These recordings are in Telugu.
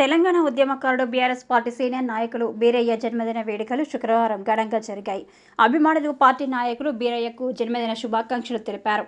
తెలంగాణ ఉద్యమకారుడు బీఆర్ఎస్ పార్టీ సీనియర్ నాయకులు బీరయ్య జన్మదిన వేడుకలు శుక్రవారం ఘనంగా జరిగాయి. అభిమానులు పార్టీ నాయకులు బీరయ్యకు జన్మదిన శుభాకాంక్షలు తెలిపారు.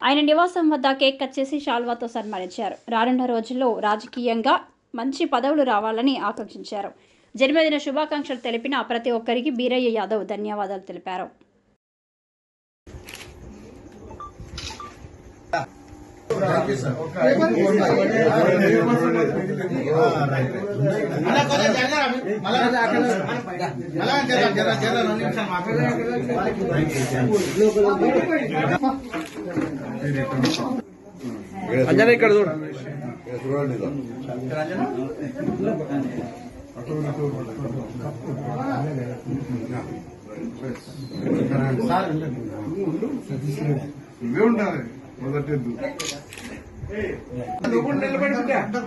ఆయన నివాసం వద్ద కేక్ కట్ చేసి శాల్వాతో సన్మానించారు. రానున్న రోజుల్లో రాజకీయంగా మంచి పదవులు రావాలని ఆకాంక్షించారు. జన్మదిన శుభాకాంక్షలు తెలిపిన ప్రతి ఒక్కరికి బీరయ్య యాదవ్ ధన్యవాదాలు తెలిపారు. అంజనా ఇక్కడ చూడు. చూడండి ఇదో. ఇవే ఉండాలి మొదటి ఎద్దు.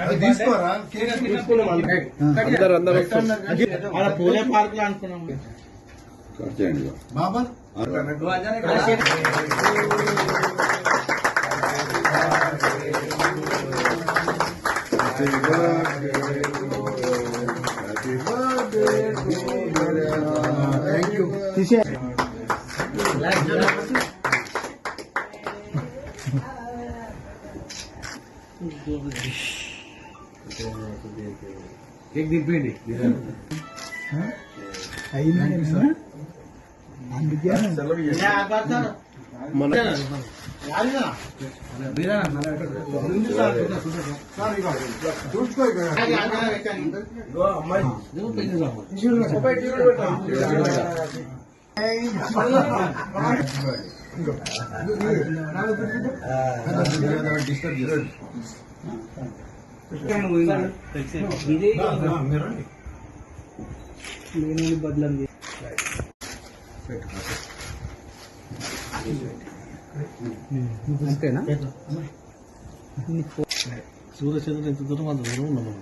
అది తీసుకోరా కేక్ అందరు అందరు అలా పూలే పార్క్ లో అనుకున్నాం కట్ చేయండి ఇదో. బాబా Happy birthday to you. you. మన చూసుకో ఇక. డిస్టర్బ్ చేయండి. సూర్యచంద్రుడు ఎంత దూరం అంత దూరం ఉన్నాం మనం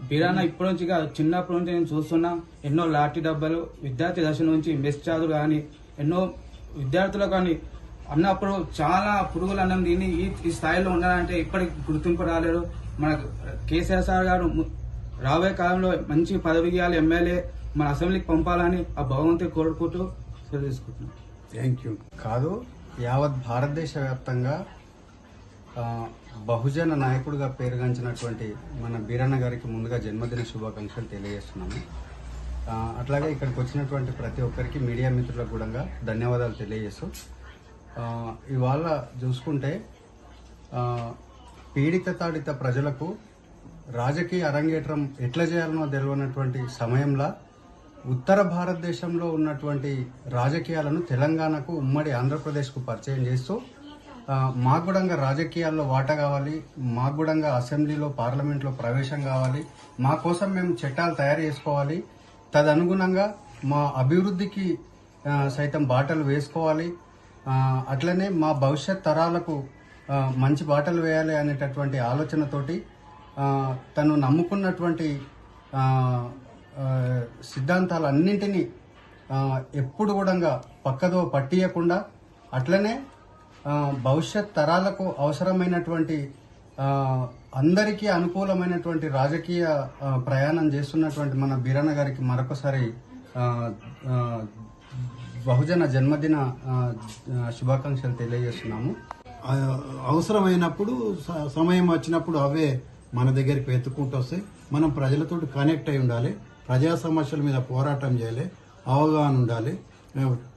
బీరానా ఇప్పటి నుంచి చిన్నప్పటి నుంచి నేను చూస్తున్నా ఎన్నో లాఠీ డబ్బాలు విద్యార్థి దశ నుంచి మెస్ చాదులు కానీ ఎన్నో విద్యార్థులు కానీ అన్నప్పుడు చాలా పురుగులు అన్నం తిని ఈ ఈ స్థాయిలో ఉండాలంటే ఇప్పటికి గుర్తింపు రాలేరు మన కేసీఆర్ సార్ గారు రాబోయే కాలంలో మంచి పదవి ఇవ్వాలి ఎమ్మెల్యే మన అసెంబ్లీకి పంపాలని ఆ భగవంతుని కోరుకుంటూ సెలవు తీసుకుంటున్నాను థ్యాంక్ యూ. కాదు యావత్ భారతదేశ వ్యాప్తంగా బహుజన నాయకుడిగా పేరుగాంచినటువంటి మన బీరన్న గారికి ముందుగా జన్మదిన శుభాకాంక్షలు తెలియజేస్తున్నాము. అట్లాగే ఇక్కడికి వచ్చినటువంటి ప్రతి ఒక్కరికి మీడియా మిత్రులకు కూడా ధన్యవాదాలు తెలియజేస్తూ ఇవాళ చూసుకుంటే పీడిత తాడిత ప్రజలకు రాజకీయ అరంగేట్రం ఎట్లా చేయాలనో తెలియనటువంటి సమయంలో ఉత్తర భారతదేశంలో ఉన్నటువంటి రాజకీయాలను తెలంగాణకు ఉమ్మడి ఆంధ్రప్రదేశ్కు పరిచయం చేస్తూ మాకు కూడా రాజకీయాల్లో వాటా కావాలి మాకు కూడా అసెంబ్లీలో పార్లమెంట్లో ప్రవేశం కావాలి. మా కోసం మేము చట్టాలు తయారు చేసుకోవాలి. తదనుగుణంగా మా అభివృద్ధికి సైతం బాటలు వేసుకోవాలి. అట్లనే మా భవిష్యత్ తరాలకు మంచి బాటలు వేయాలి అనేటటువంటి ఆలోచనతోటి తను నమ్ముకున్నటువంటి సిద్ధాంతాలన్నింటినీ ఎప్పుడు కూడా పక్కదో పట్టియకుండా అట్లనే భవిష్యత్ తరాలకు అవసరమైనటువంటి అందరికీ అనుకూలమైనటువంటి రాజకీయ ప్రయాణం చేస్తున్నటువంటి మన బీరన్న గారికి మరొకసారి బహుజన జన్మదిన శుభాకాంక్షలు తెలియజేస్తున్నాము. అవసరమైనప్పుడు స- సమయం వచ్చినప్పుడు అవే మన దగ్గరికి వెతుక్కుంటూ వస్తాయి. మనం ప్రజలతో కనెక్ట్ అయి ఉండాలి. ప్రజా సమస్యల మీద పోరాటం చేయాలి. అవగాహన ఉండాలి.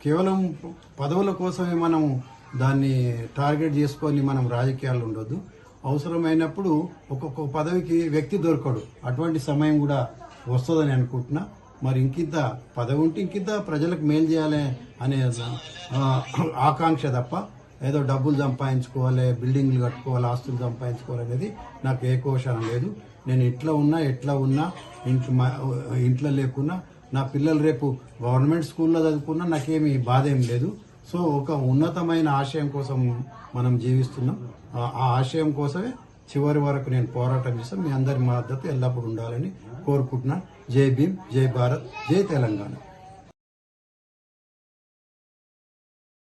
కేవలం పదవుల కోసమే మనం దాన్ని టార్గెట్ చేసుకొని మనం రాజకీయాలు ఉండొద్దు. అవసరమైనప్పుడు ఒక్కొక్క పదవికి వ్యక్తి దొరకడు. అటువంటి సమయం కూడా వస్తుందని అనుకుంటున్నా. మరి ఇంకింత పదవి ఉంటే ఇంకింత ప్రజలకు మేలు చేయాలి అనే ఆకాంక్ష తప్ప ఏదో డబ్బులు సంపాదించుకోవాలి బిల్డింగ్లు కట్టుకోవాలి ఆస్తులు సంపాదించుకోవాలి అనేది నాకు ఏ కోశానం లేదు. నేను ఇట్లా ఉన్నా ఎట్లా ఉన్నా ఇంట్లో మా- ఇంట్లో లేకున్నా నా పిల్లలు రేపు గవర్నమెంట్ స్కూల్లో చదువుకున్నా నాకేమి బాధ ఏం లేదు. సో ఒక ఉన్నతమైన ఆశయం కోసం మనం జీవిస్తున్నాం. ఆ- ఆశయం కోసమే చివరి వరకు నేను పోరాటం చేస్తాను. మీ అందరి మద్దతు ఎల్లప్పుడూ ఉండాలని కోరుకుంటున్నాను. జై భీమ్ జై భారత్ జై తెలంగాణ.